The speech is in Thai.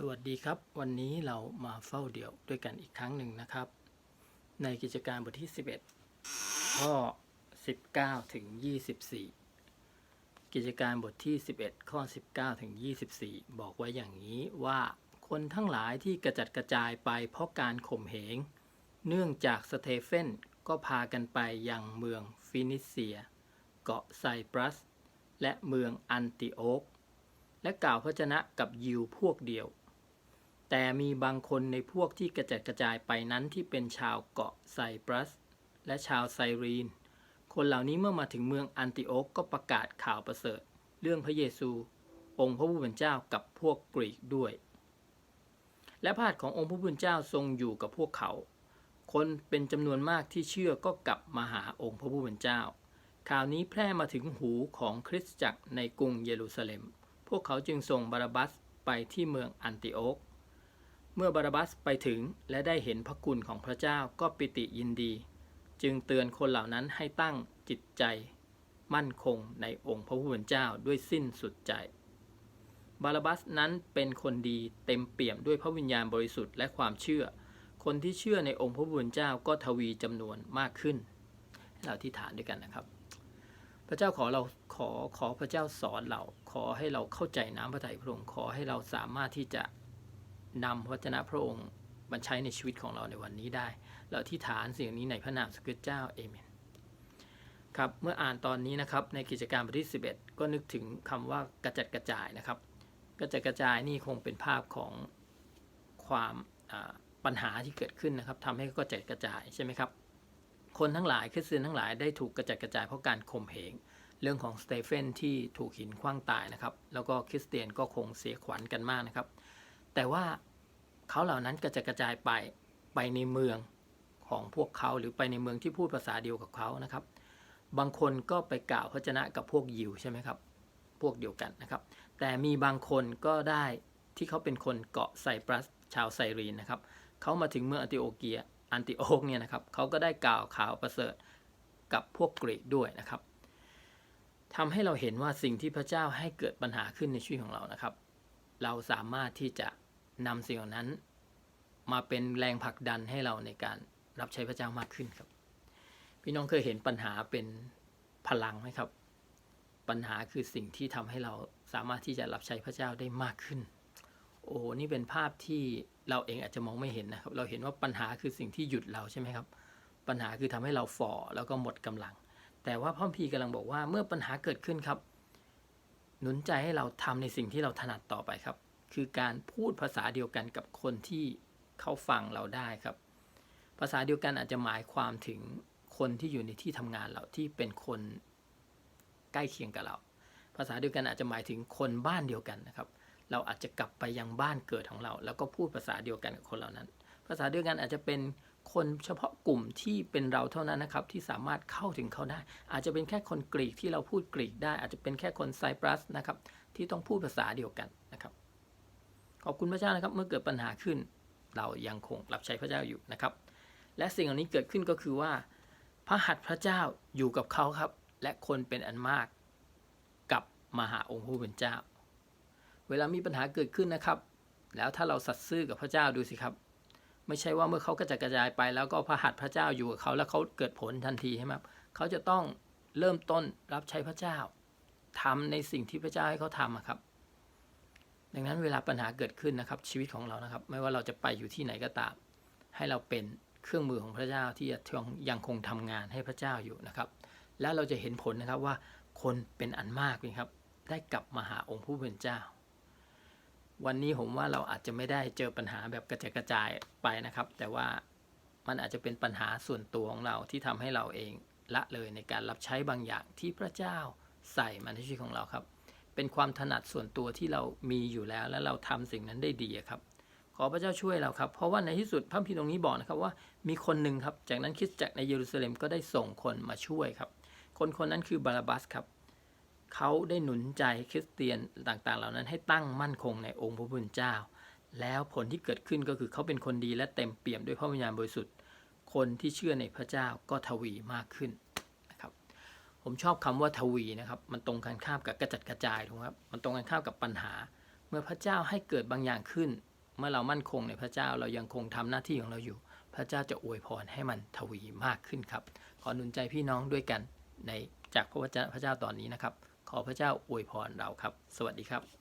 สวัสดีครับ วันนี้เรามาเฝ้าเดี่ยวด้วยกันอีกครั้งหนึ่งนะครับ ในกิจการบทที่ 11 ข้อ 19 ถึง 24 กิจการบทที่ 11 ข้อ 19 ถึง 24 บอกไว้อย่างนี้ว่าคนทั้งหลายที่กระจัดกระจายไปเพราะการข่มเหง เนื่องจากสเตเฟนก็พากันไปยังเมืองฟินิเซีย เกาะไซปรัส และเมืองอันติโอกและกล่าวพระชนะกับยิวพวกเดียว แต่มีบางคนในพวกที่กระจัดกระจายไปนั้นที่เป็นชาวเกาะไซปรัส และชาวไซรีน คนเหล่านี้เมื่อมาถึงเมืองอันติโอกก็ประกาศข่าวประเสริฐ เรื่องพระเยซู องค์พระผู้เป็นเจ้ากับพวกกรีกด้วย และพระหัตถ์ขององค์พระผู้เป็นเจ้าทรงอยู่กับพวกเขา คนเป็นจำนวนมากที่เชื่อก็กลับมาหาองค์พระผู้เป็นเจ้า ข่าวนี้แพร่มาถึงหูของคริสตจักรในกรุงเยรูซาเล็ม พวกเขาจึงส่งบาราบัสไปที่เมืองอันติโอก เมื่อบาราบัสไปถึงและได้เห็นพระคุณของพระเจ้าก็ปิติยินดี จึงเตือนคนเหล่านั้นให้ตั้งจิตใจ มั่นคงในองค์พระผู้เป็นเจ้าด้วยสิ้นสุดใจ บาราบัสนั้นเป็นคนดีเต็มเปี่ยมด้วยพระวิญญาณบริสุทธิ์และความเชื่อ คนที่เชื่อในองค์พระผู้เป็นเจ้าก็ทวีจำนวนมากขึ้นให้เราที่ฐานด้วยกันนะครับ พระเจ้าขอเราขอขอพระเจ้าสอนเราขอให้เราเข้าใจน้ำพระทัยพระองค์ขอให้เราสามารถที่จะ นำพระวจนะพระองค์มาใช้ในชีวิตของเราในวันนี้ได้ เราที่ฐานสิ่งนี้ในพระนามสกิดเจ้าเอเมนครับเมื่ออ่านตอนนี้นะครับในกิจการบทที่ 11 ก็นึกถึงคำว่ากระจัดกระจายนะครับกระจัดกระจายนี่คงเป็นภาพของความปัญหาที่เกิดขึ้นนะครับทำให้กระจัดกระจายใช่ไหมครับคนทั้งหลายคริสเตียนทั้งหลายได้ถูกกระจัดกระจายเพราะการข่มเหงเรื่องของสเตเฟนที่ถูกหินคว้างตายนะครับ แล้วก็คริสเตียนก็คงเสียขวัญกันมากนะครับ แต่ว่า เขาเหล่านั้นกระจัดกระจายไปไปในเมืองของพวกเขาหรือไปในเมืองที่พูดภาษาเดียวกับเขานะครับ บางคนก็ไปกล่าวพระชนะกับพวกยิวใช่ไหมครับ พวกเดียวกันนะครับ แต่มีบางคนก็ได้ที่เขาเป็นคนเกาะไซปรัสชาวไซรีนนะครับเขามาถึงเมืองอันติโอเกียอันติโอกเนี่ยนะครับเขาก็ได้กล่าวข่าวประเสริฐกับพวกกรีกด้วยนะครับทำให้เราเห็นว่าสิ่งที่พระเจ้าให้เกิดปัญหาขึ้นในชีวิตของเรานะครับ เราสามารถที่จะ นำสิ่งเหล่านั้น มาเป็นแรงผลักดันให้เราในการรับใช้พระเจ้ามากขึ้นครับ พี่น้องเคยเห็นปัญหาเป็นพลังไหมครับ ปัญหาคือสิ่งที่ทำให้เราสามารถที่จะรับใช้พระเจ้าได้มากขึ้น โอ้โหนี่เป็นภาพที่เราเองอาจจะมองไม่เห็นนะครับ เราเห็นว่าปัญหาคือสิ่งที่หยุดเราใช่ไหมครับ ปัญหาคือทำให้เราฝ่อแล้วก็หมดกำลัง แต่ว่าพ่อพีร์กำลังบอกว่าเมื่อปัญหาเกิดขึ้นครับ หนุนใจให้เราทำในสิ่งที่เราถนัดต่อไปครับ คือการพูดภาษาเดียวกันกับคนที่เขาฟังเราได้ครับ ภาษาเดียวกันอาจจะหมายความถึงคนที่อยู่ในที่ทำงานเราที่เป็นคนใกล้เคียงกับเรา ภาษาเดียวกันอาจจะหมายถึงคนบ้านเดียวกันนะครับ เราอาจจะกลับไปยังบ้านเกิดของเรา แล้วก็พูดภาษาเดียวกันกับคนเหล่านั้น ภาษาเดียวกันอาจจะเป็นคนเฉพาะกลุ่มที่เป็นเราเท่านั้นนะครับ ที่สามารถเข้าถึงเขาได้ อาจจะเป็นแค่คนกรีกที่เราพูดกรีกได้ อาจจะเป็นแค่คนไซปรัสนะครับที่ต้องพูดภาษาเดียวกันนะครับ ขอบคุณพระเจ้านะครับ เมื่อเกิดปัญหาขึ้น เรายังคงรับใช้พระเจ้าอยู่นะครับ และสิ่งเหล่านี้เกิดขึ้นก็คือว่า พระหัตถ์พระเจ้าอยู่กับเขาครับ และคนเป็นอันมากกับมหาองค์ผู้เป็นเจ้า เวลามีปัญหาเกิดขึ้นนะครับ แล้วถ้าเราสัตย์ซื่อกับพระเจ้าดูสิครับ ไม่ใช่ว่าเมื่อเขากระจัดกระจายไป แล้วก็พระหัตถ์พระเจ้าอยู่กับเขาแล้วเขาเกิดผลทันทีใช่ไหมครับเขาจะต้องเริ่มต้นรับใช้พระเจ้าทำในสิ่งที่พระเจ้าให้เขาทำครับ ดังนั้นเวลาปัญหาเกิดขึ้นนะครับ ชีวิตของเรานะครับ ไม่ว่าเราจะไปอยู่ที่ไหนก็ตาม ให้เราเป็นเครื่องมือของพระเจ้าที่จะยังคงทำงานให้พระเจ้าอยู่นะครับ แล้วเราจะเห็นผลนะครับว่าคนเป็นอันมากนะครับ ได้กลับมาหาองค์ผู้เป็นเจ้า วันนี้ผมว่าเราอาจจะไม่ได้เจอปัญหาแบบกระจายกระจายไปนะครับ แต่ว่ามันอาจจะเป็นปัญหาส่วนตัวของเราที่ทำให้เราเองละเลยในการรับใช้บางอย่างที่พระเจ้าใส่มาในชีวิตของเราครับ เป็นความถนัดส่วนตัวที่เรามีอยู่แล้ว และเราทำสิ่งนั้นได้ดีครับ ขอพระเจ้าช่วยเราครับ เพราะว่าในที่สุดพระพีตรงนี้บอกนะครับว่ามีคนหนึ่งครับ จากนั้นคริสตจักรในเยรูซาเล็มก็ได้ส่งคนมาช่วยครับ คนคนนั้นคือบาราบัสครับเขาได้หนุนใจคริสเตียนต่างๆ เหล่านั้นให้ตั้งมั่นคงในองค์พระผู้เป็นเจ้า แล้วผลที่เกิดขึ้นก็คือเขาเป็นคนดีและเต็มเปี่ยมด้วยพระวิญญาณบริสุทธิ์ คนที่เชื่อในพระเจ้าก็ทวีมากขึ้น ผมชอบคำว่าทวีนะครับ มันตรงกันข้ามกับกระจัดกระจายถูกไหมครับ มันตรงกันข้ามกับปัญหา เมื่อพระเจ้าให้เกิดบางอย่างขึ้น เมื่อเรามั่นคงในพระเจ้าเรายังคงทำหน้าที่ของเราอยู่ พระเจ้าจะอวยพรให้มันทวีมากขึ้นครับ ขอหนุนใจพี่น้องด้วยกันในจากพระวจนะพระเจ้าตอนนี้นะครับ ขอพระเจ้าอวยพรเราครับ สวัสดีครับ